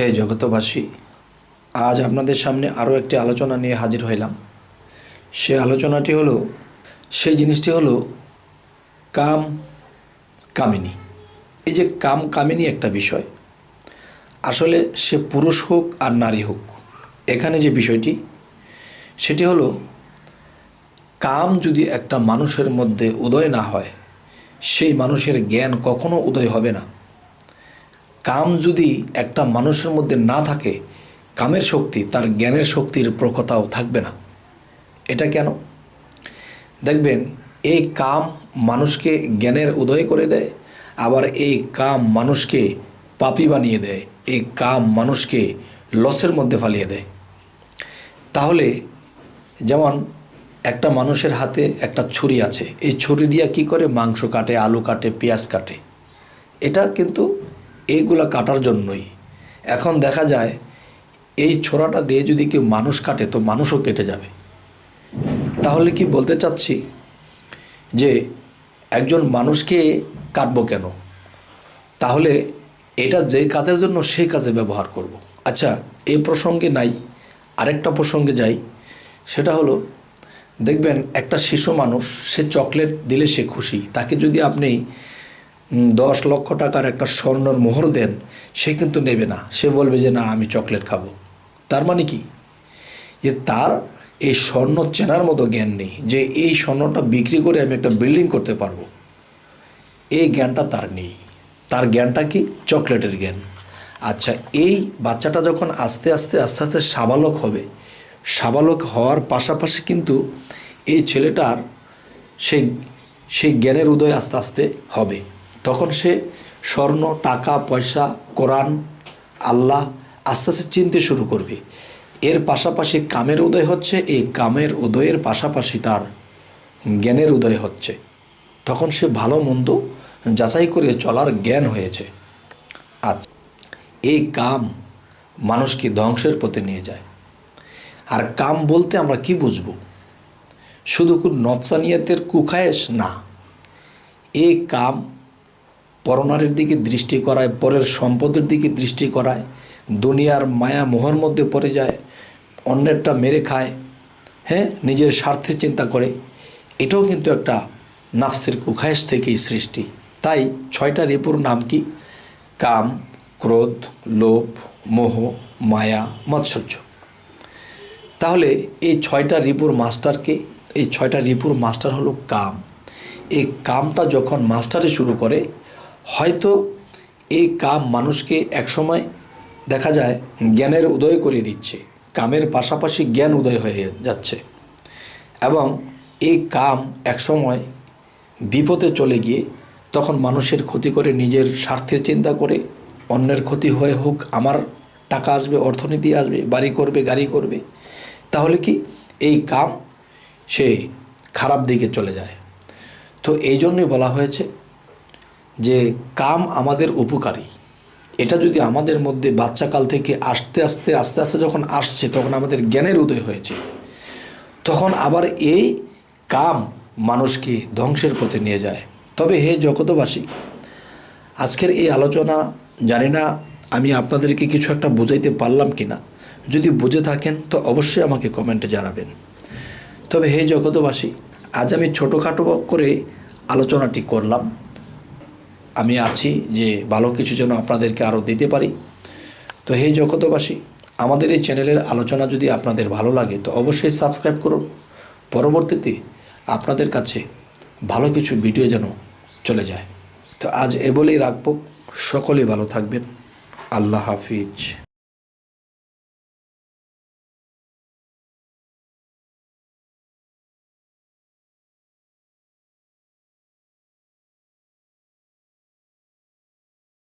হে জগতবাসী, আজ আপনাদের সামনে আরও একটি আলোচনা নিয়ে হাজির হইলাম। সে আলোচনাটি হলো, সেই জিনিসটি হলো কাম কামিনী। এই যে কাম কামিনী একটা বিষয়। আসলে সে পুরুষ হোক আর নারী হোক, এখানে যে বিষয়টি, সেটি হলো, কাম যদি একটা মানুষের মধ্যে উদয় না হয়, সেই মানুষের জ্ঞান কখনো উদয় হবে না। কাম যদি একটা মানুষের মধ্যে না থাকে, কামের শক্তি তার জ্ঞানের শক্তির প্রখতাও থাকবে না। এটা কেন? দেখবেন, এই কাম মানুষকে জ্ঞানের উদয় করে দেয়, আবার এই কাম মানুষকে পাপি বানিয়ে দেয়, এই কাম মানুষকে লসের মধ্যে ফালিয়ে দেয়। তাহলে, যেমন একটা মানুষের হাতে একটা ছুরি আছে, এই ছুরি দিয়া কি করে মাংস কাটে, আলু কাটে, পেঁয়াজ কাটে? এটা কিন্তু এইগুলা কাটার জন্যই। এখন দেখা যায়, এই ছোড়াটা দিয়ে যদি কেউ মানুষ কাটে, তো মানুষও কেটে যাবে। তাহলে কি বলতে চাচ্ছি? যে একজন মানুষকে কাটবো কেন? তাহলে এটা যে কাজের জন্য সেই কাজে ব্যবহার করব। আচ্ছা এ প্রসঙ্গে নাই, আরেকটা প্রসঙ্গে যাই। সেটা হলো, দেখবেন একটা শিশু মানুষ, সে চকলেট দিলে সে খুশি। তাকে যদি আপনি দশ লক্ষ টাকার একটা স্বর্ণর মোহর দেন, সে কিন্তু নেবে না। সে বলবে যে, না, আমি চকলেট খাব। তার মানে কি? যে তার এই স্বর্ণ চেনার মতো জ্ঞান নেই, যে এই স্বর্ণটা বিক্রি করে আমি একটা বিল্ডিং করতে পারব। এই জ্ঞানটা তার নেই। তার জ্ঞানটা কি? চকলেটের জ্ঞান। আচ্ছা এই বাচ্চাটা যখন আস্তে আস্তে আস্তে আস্তে সাবালক হবে, সাবালক হওয়ার পাশাপাশি কিন্তু এই ছেলেটার সেই সেই জ্ঞানের উদয় আস্তে আস্তে হবে। সে স্বর্ণ, টাকা, পয়সা, কোরআন, আল্লাহ আস্তে আস্তে চিনতে শুরু করবে। এর পাশাপাশি কামের উদয় হচ্ছে, এই কামের উদয়ের পাশাপাশি তার জ্ঞানের উদয় হচ্ছে। তখন সে ভালো মন্দ যাচাই করে চলার জ্ঞান হয়েছে। আচ্ছা এই কাম মানুষকে ধ্বংসের পথে নিয়ে যায়। আর কাম বলতে আমরা কি বুঝব? শুধু নফসানিয়াতের কুখায়েশ না। এই কাম পরনারীর দিকে দৃষ্টি করায়, পরের সম্পদের দিকে দৃষ্টি করায়, দুনিয়ার মায়া মোহর মধ্যে পড়ে যায়, অন্যেরটা মেরে খায় হ্যাঁ নিজের স্বার্থের চিন্তা করে। এটাও কিন্তু একটা নাফসের কুখায়েশ থেকেই সৃষ্টি। তাই ছয়টা রিপুর নাম কি? কাম, ক্রোধ, লোভ, মোহ, মায়া, মৎসর্য। তাহলে এই ছয়টা রিপুর মাস্টারকে এই ছয়টা রিপুর মাস্টার হলো কাম। এই কামটা যখন মাস্টারে শুরু করে হয়তো এই কাম মানুষকে একসময় দেখা যায় জ্ঞানের উদয় করে দিচ্ছে, কামের পাশাপাশি জ্ঞান উদয় হয়ে যাচ্ছে এবং এই কাম একসময় বিপদে চলে গিয়ে তখন মানুষের ক্ষতি করে, নিজের স্বার্থের চিন্তা করে, অন্যের ক্ষতি হয়ে হোক, আমার টাকা আসবে, অর্থনীতি আসবে, বাড়ি করবে, গাড়ি করবে, তাহলে কি এই কাম সে খারাপ দিকে চলে যায়? তো এই জন্যই বলা হয়েছে যে কাম আমাদের উপকারী। এটা যদি আমাদের মধ্যে বাচ্চাকাল থেকে আস্তে আস্তে আস্তে আস্তে যখন আসছে, তখন আমাদের জ্ঞানের উদয় হয়েছে। তখন আবার এই কাম মানুষকে ধ্বংসের পথে নিয়ে যায়। তবে হে জগতবাসী আজকের এই আলোচনা, জানি না আমি আপনাদেরকে কিছু একটা বোঝাইতে পারলাম কি না যদি বুঝে থাকেন, তো অবশ্যই আমাকে কমেন্টে জানাবেন। তবে হে জগতবাসী আজ আমি ছোটোখাটো করে আলোচনাটি করলাম। আমি আছি যে ভালো কিছু যেন আপনাদেরকে আরও দিতে পারি। তো হে জগতবাসী আমাদের এই চ্যানেলের আলোচনা যদি আপনাদের ভালো লাগে, তো অবশ্যই সাবস্ক্রাইব করুন। পরবর্তীতে আপনাদের কাছে ভালো কিছু ভিডিও যেন চলে যায়। তো আজ এ বলেই রাখব, সকলেই ভালো থাকবেন। আল্লাহ হাফিজ।